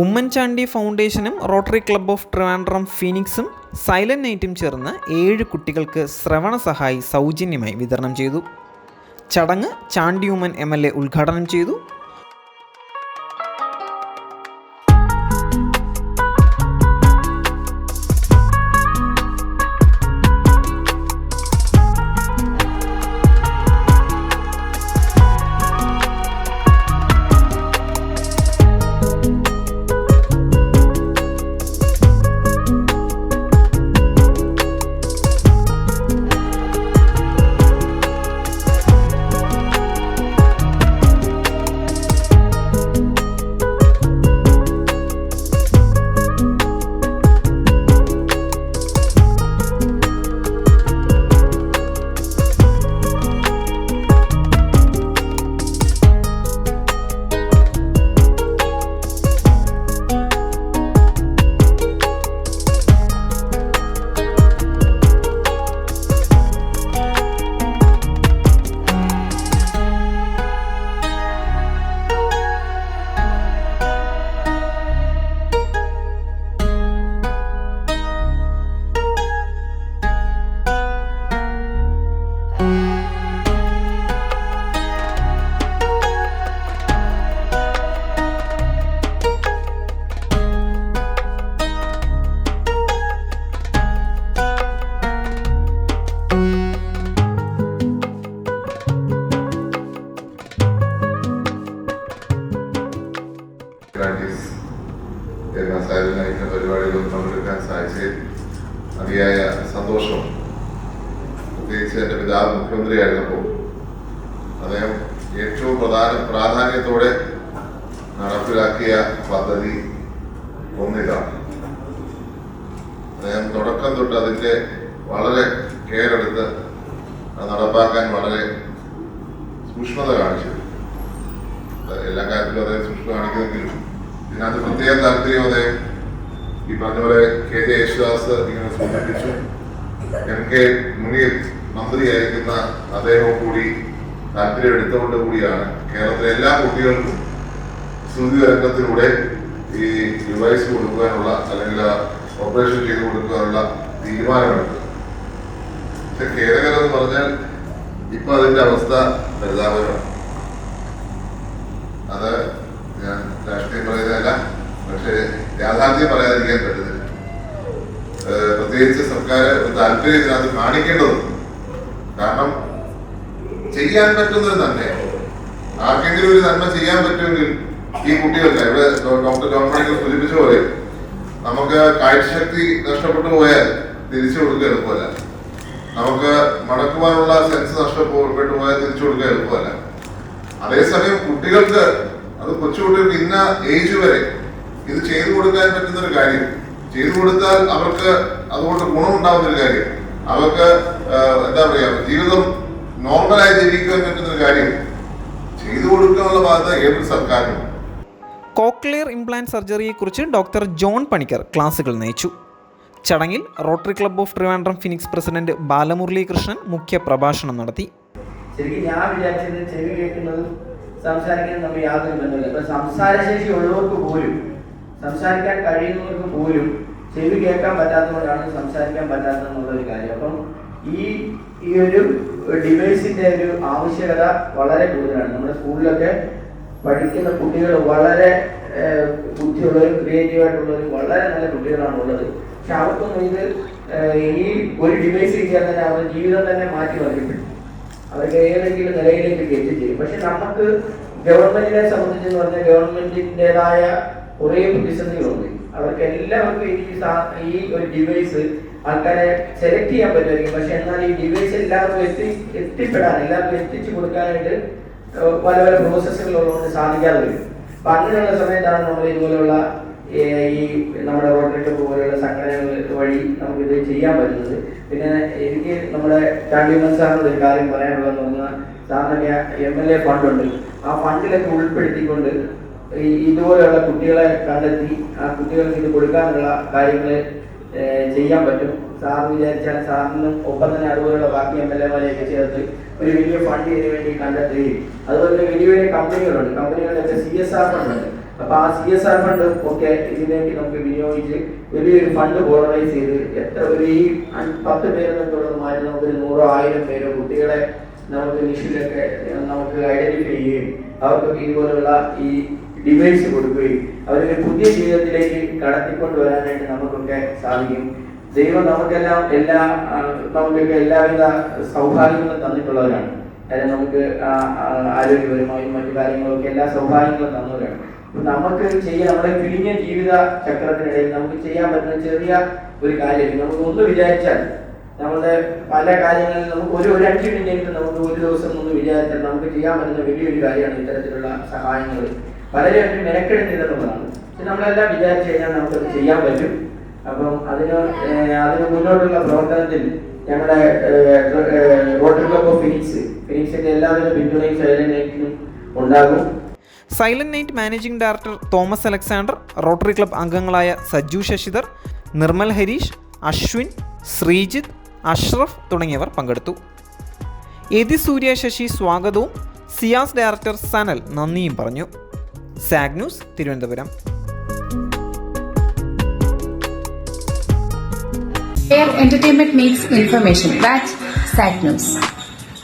ഉമ്മൻചാണ്ടി ഫൗണ്ടേഷനും rotary club of Trivandrum ഫീനിക്സും silent നൈറ്റും ചേർന്ന് ഏഴ് കുട്ടികൾക്ക് ശ്രവണ സഹായി സൗജന്യമായി വിതരണം ചെയ്തു. ചടങ്ങ് Chandy Oommen M L A ഉദ്ഘാടനം ചെയ്തു. പ്രാക്ടീസ് എന്ന സൈലന്റ് പരിപാടികളിൽ പങ്കെടുക്കാൻ സാധിച്ചതിൽ അതിയായ സന്തോഷം. പ്രത്യേകിച്ച് എന്റെ പിതാവ് മുഖ്യമന്ത്രിയായിരുന്നപ്പോൾ അദ്ദേഹം ഏറ്റവും പ്രധാന പ്രാധാന്യത്തോടെ നടപ്പിലാക്കിയ പദ്ധതി ഒന്നിതാണ്. അദ്ദേഹം തുടക്കം തൊട്ട് അതിന്റെ വളരെ കെയർ എടുത്ത് നടപ്പാക്കാൻ വളരെ സൂക്ഷ്മത കാണിച്ചു. എല്ലാ കാര്യത്തിലും അദ്ദേഹം സൂക്ഷ്മത കാണിക്കുമെങ്കിലും ഇതിനകത്ത് പ്രത്യേക താല്പര്യം അതെ. ഈ പറഞ്ഞ പോലെ കെ ജെ യേശുദാസ് ഇങ്ങനെ സൂചിപ്പിച്ചു. എം കെ മുനീർ മന്ത്രിയായിരിക്കുന്ന അദ്ദേഹവും കൂടി താല്പര്യം എടുത്തുകൊണ്ട് കൂടിയാണ് കേരളത്തിലെ എല്ലാ കുട്ടികൾക്കും ശ്രുതി രംഗത്തിലൂടെ ഈ ഡിവൈസ് കൊടുക്കാനുള്ള അല്ലെങ്കിൽ ഓപ്പറേഷൻ ചെയ്ത് കൊടുക്കാനുള്ള തീരുമാനമെടുത്തു പക്ഷെ കേരളം എന്ന് പറഞ്ഞാൽ ഇപ്പൊ അതിന്റെ അവസ്ഥ പരിതാപകരമാണ്. അത് ഞാൻ രാഷ്ട്രീയം പറയുന്നതല്ല പക്ഷേ യാഥാർത്ഥ്യം പറയാതിരിക്കാൻ പറ്റുന്നില്ല. പ്രത്യേകിച്ച് സർക്കാർ ഒരു താല്പര്യം ഇതിനകത്ത് കാണിക്കേണ്ടതുണ്ട്. കാരണം ചെയ്യാൻ പറ്റുന്നത് തന്നെ ആർക്കെങ്കിലും ഒരു നന്മ ചെയ്യാൻ പറ്റുമെങ്കിൽ ഈ കുട്ടികൾക്ക് ഇവിടെ ഡോക്ടർ ജോൺ മണിക്കർ സൂചിപ്പിച്ച പോലെ നമുക്ക് കാഴ്ചശക്തി നഷ്ടപ്പെട്ടു പോയാൽ തിരിച്ചു കൊടുക്കുക എളുപ്പമല്ല. നമുക്ക് മടക്കുവാനുള്ള സെൻസ് നഷ്ടപ്പെട്ടു പോയാൽ തിരിച്ചു കൊടുക്കുക എളുപ്പമല്ല. അതേസമയം കുട്ടികൾക്ക് അത് കൊച്ചുകുട്ടികൾക്ക് ഇന്ന ഏജ് വരെ ഇത് ചെയ്തു കൊടുക്കാൻ പറ്റുന്ന ഒരു കാര്യം. ചെയ്തു കൊടുത്താൽ അവർക്ക് അതുകൊണ്ട് ഗുണമുണ്ടാവുന്ന ഒരു കാര്യം. അവർക്ക് എന്താ പറയാ ജീവിതം നോർമലായി ജീവിക്കാൻ പറ്റുന്ന ഒരു കാര്യം. ചെയ്തു കൊടുക്കാനുള്ള ബാധ്യത ഏതൊരു സർക്കാരിനും. കോക്ലിയർ ഇംപ്ലാന്റ് സർജറിയെക്കുറിച്ച് ഡോക്ടർ ജോൺ പണിക്കർ ക്ലാസുകൾ നയിച്ചു. ചടങ്ങിൽ Rotary club of Trivandrum Phoenix president Balamuralikrishnan മുഖ്യ പ്രഭാഷണം നടത്തി. ശരിക്കും ഞാൻ വിചാരിച്ചത് ചെവി കേൾക്കുന്നതും സംസാരിക്കുന്നതും നമ്മൾ യാതൊരു ബന്ധമില്ല ഇപ്പൊ സംസാരശേഷി ഉള്ളവർക്ക് പോലും സംസാരിക്കാൻ കഴിയുന്നവർക്ക് പോലും ചെവി കേൾക്കാൻ പറ്റാത്തതുകൊണ്ടാണ് സംസാരിക്കാൻ ഒരു കാര്യം. അപ്പം ഈ ഈ ഒരു ഡിവൈസിന്റെ ഒരു ആവശ്യകത വളരെ കൂടുതലാണ്. നമ്മുടെ സ്കൂളിലൊക്കെ പഠിക്കുന്ന കുട്ടികൾ വളരെ ബുദ്ധിയുള്ളവരും ക്രിയേറ്റീവ് ആയിട്ടുള്ളവരും വളരെ നല്ല കുട്ടികളാണ് ഉള്ളത്. പക്ഷെ അവർക്കൊന്നും ഇത് ഈ ഒരു ഡിവൈസ് കിട്ടിയാൽ തന്നെ അവരുടെ ജീവിതം തന്നെ മാറ്റി മറിക്കപ്പെടും അവർക്ക് ഏതെങ്കിലും നിലയിലേക്ക് എത്തിച്ചേരും. പക്ഷെ നമുക്ക് ഗവൺമെന്റിനെ സംബന്ധിച്ചെന്ന് പറഞ്ഞാൽ ഗവൺമെന്റിന്റെതായ കുറേ പ്രതിസന്ധികളുണ്ട്. അവർക്ക് എല്ലാവർക്കും ഈ ഈ ഒരു ഡിവൈസ് ആൾക്കാരെ സെലക്ട് ചെയ്യാൻ പറ്റുമായിരിക്കും. പക്ഷെ എന്നാൽ ഈ ഡിവൈസ് എല്ലാവർക്കും എത്തി എത്തിപ്പെടാൻ എല്ലാവർക്കും എത്തിച്ചു കൊടുക്കാനായിട്ട് പല പല പല പ്രോസസ്സുകളുള്ളതുകൊണ്ട് സാധിക്കാതെ വരും. അപ്പൊ അങ്ങനെയുള്ള സമയത്താണ് നമ്മൾ ഇതുപോലുള്ള ഏഹ് ഈ നമ്മുടെ റോട്ടറി പോലെയുള്ള സംഘടനകൾ വഴി നമുക്ക് ഇത് ചെയ്യാൻ പറ്റുന്നത്. പിന്നെ എനിക്ക് നമ്മുടെ ചാണ്ടിമൻ സാറിനോട് ഒരു കാര്യം പറയാനുള്ളതെന്ന് പറഞ്ഞാൽ സാറിന് എം എൽ എ ഫണ്ടുണ്ട് ആ ഫണ്ടിലൊക്കെ ഉൾപ്പെടുത്തിക്കൊണ്ട് ഈ ഇതുപോലെയുള്ള കുട്ടികളെ കണ്ടെത്തി ആ കുട്ടികൾക്ക് ഇത് കൊടുക്കാനുള്ള കാര്യങ്ങൾ ചെയ്യാൻ പറ്റും. സാർ വിചാരിച്ചാൽ സാറിനും ഒപ്പം തന്നെ അതുപോലെയുള്ള ബാക്കി എം എൽ എമാരെയൊക്കെ ചേർത്ത് ഒരു വലിയ ഫണ്ട് ഇതിനു വേണ്ടി കണ്ടെത്തുകയും അതുപോലെ തന്നെ വലിയ വലിയ കമ്പനികളുണ്ട് കമ്പനികളിലൊക്കെ സി എസ് ആർ ഫണ്ട് ഉണ്ട്. അപ്പൊ ആ സി എസ് ആർ ഫണ്ട് ഒക്കെ ഇതിലേക്ക് നമുക്ക് വിനിയോഗിച്ച് വലിയൊരു ഫണ്ട് പോളറൈസ് ചെയ്ത് എത്ര ഒരു ഈ പത്ത് പേരിൽ നിന്നുള്ളത് മാറി നമുക്ക് ഒരു നൂറോ ആയിരം പേരോ കുട്ടികളെ നമുക്ക് നിഷിലൊക്കെ നമുക്ക് ഐഡന്റിഫൈ ചെയ്യുകയും അവർക്കൊക്കെ ഇതുപോലുള്ള ഈ ഡിവൈസ് കൊടുക്കുകയും അവരൊരു പുതിയ ജീവിതത്തിലേക്ക് കടത്തിക്കൊണ്ടുവരാനായിട്ട് നമുക്കൊക്കെ സാധിക്കും. ദൈവം നമുക്കെല്ലാം എല്ലാ നമുക്കൊക്കെ എല്ലാവിധ സൗഭാഗ്യങ്ങളും തന്നിട്ടുള്ളവരാണ്. അതായത് നമുക്ക് ആരോഗ്യപരമായും മറ്റു കാര്യങ്ങളൊക്കെ എല്ലാ സൗഭാഗ്യങ്ങളും തന്നവരാണ്. നമുക്ക് ചെയ്യാൻ നമ്മുടെ കിഴിഞ്ഞ ജീവിത ചക്രത്തിനിടയിൽ നമുക്ക് ചെയ്യാൻ പറ്റുന്ന ചെറിയ ഒരു കാര്യം നമുക്ക് ഒന്ന് വിചാരിച്ചാൽ നമ്മുടെ പല കാര്യങ്ങളിൽ നമുക്ക് ഒരു ഒരു അഞ്ച് മിനിറ്റ് നമുക്ക് ഒരു ദിവസം ഒന്ന് വിചാരിച്ചാൽ നമുക്ക് ചെയ്യാൻ പറ്റുന്ന വലിയൊരു കാര്യമാണ് ഇത്തരത്തിലുള്ള സഹായങ്ങൾ. വളരെ ഒരു മെനക്കെടുത്തില്ലെന്നുള്ളതാണ് പക്ഷെ നമ്മളെല്ലാം വിചാരിച്ചു കഴിഞ്ഞാൽ നമുക്കത് ചെയ്യാൻ പറ്റും. അപ്പം അതിന് അതിന് മുന്നോട്ടുള്ള പ്രവർത്തനത്തിൽ ഞങ്ങളുടെ റോട്ടറി ക്ലബ് ഓഫ് ഫിനിക്സ് ഫിനിക്സിന്റെ എല്ലാവിധ പിന്തുണയും സൈലന്റിനും ഉണ്ടാകും. Silent night managing director Thomas Alexander Rotary club അംഗങ്ങളായ സജു ശശിധർ നിർമ്മൽ ഹരീഷ് അശ്വിൻ ശ്രീജിത്ത് അഷ്റഫ് തുടങ്ങിയവർ പങ്കെടുത്തു യതി സൂര്യ ശശി സ്വാഗതവും സിയാസ് ഡയറക്ടർ സനൽ നന്ദിയും പറഞ്ഞു Sag news Thiruvananthapuram Where entertainment meets information. That's sad news.